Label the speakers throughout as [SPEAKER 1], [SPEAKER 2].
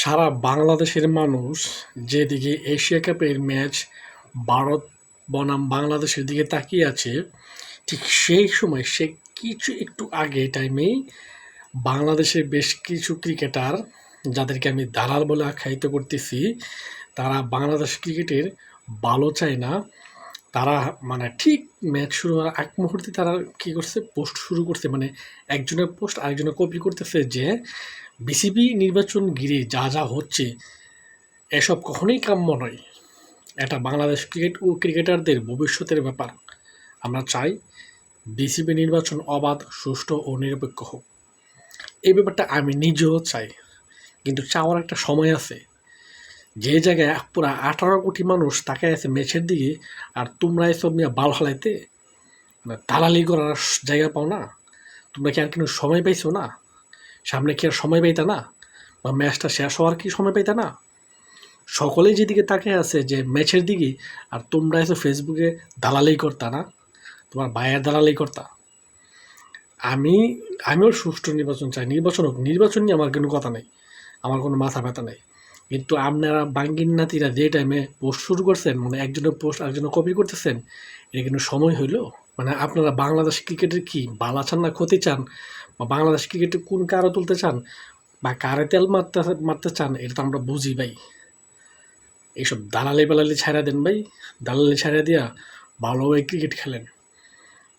[SPEAKER 1] সারা বাংলাদেশের মানুষ যেদিকে এশিয়া কাপের ম্যাচ ভারত বনাম বাংলাদেশের দিকে তাকিয়ে আছে, ঠিক সেই সময় সে কিছু একটু আগে টাইমেই বাংলাদেশের বেশ কিছু ক্রিকেটার যাদেরকে আমি দালাল বলে আখ্যায়িত করতেছি, তারা বাংলাদেশ ক্রিকেটের ভালো চায় না। তারা মানে ঠিক ম্যাচ শুরু হওয়ার আগ মুহূর্তে তারা কী করছে পোস্ট শুরু করছে। মানে একজনের পোস্ট আরেকজনের কপি করতেছে যে বিসিবি নির্বাচন ঘিরে যা যা হচ্ছে, এসব কখনোই কাম্য নয়। এটা বাংলাদেশ ক্রিকেট ও ক্রিকেটারদের ভবিষ্যতের ব্যাপার। আমরা চাই বিসিবি নির্বাচন অবাধ, সুষ্ঠু ও নিরপেক্ষ হোক। এই ব্যাপারটা আমি নিজেও চাই। কিন্তু চাওয়ার একটা সময় আছে। যে জায়গায় পুরা আঠারো কোটি মানুষ তাকায় আছে ম্যাচের দিকে, আর তোমরা এসব নিয়ে বাল হালাইতে? দালালি করার জায়গা পাও না? তোমরা কি আর কোনো সময় পাইছো না? সামনে কি আর সময় পাইতা না? বা ম্যাচটা শেষ হওয়ার কি সময় পাইতা না? সকলেই যেদিকে তাকিয়ে আছে যে ম্যাচের দিকে, আর তোমরা এসে ফেসবুকে দালালি করতা না? তোমার বায়ের দালালি করতা? আমি, আমিও সুষ্ঠু নির্বাচন চাই। নির্বাচন হোক, নির্বাচন নিয়ে আমার কোনো কথা নেই। আমার কোনো মাথা ব্যথা নেই। কিন্তু আপনারা বাঙ্গিন নাতিরা যে টাইমে পোস্ট শুরু করছেন মানে একজনের পোস্ট আরেকজনের কপি করতেছেন, এটা কিন্তু সময় হইল। মানে আপনারা বাংলাদেশ ক্রিকেটের কি বালা চান না ক্ষতি চান? বা বাংলাদেশ ক্রিকেটে কোন কারও তুলতে চান? বা কারে তেল মারতে মারতে চান? এটা তো আমরা বুঝি ভাই। এইসব দালালি বালালি ছাড়া দেন ভাই। দালালি ছাড়া দিয়া ভালোভাবে ক্রিকেট খেলেন।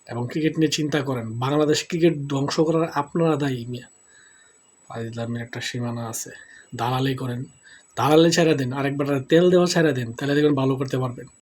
[SPEAKER 1] এবং ক্রিকেট নিয়ে চিন্তা করেন। বাংলাদেশ ক্রিকেট ধ্বংস করার আপনারা দায়ী মিয়া। একটা সীমানা আছে। দালালি করেন। দালালি ছেড়ে দিন আরেকবার তেল দেওয়া ছেড়ে দিন তাহলে দেখবেন ভালো করতে পারবেন।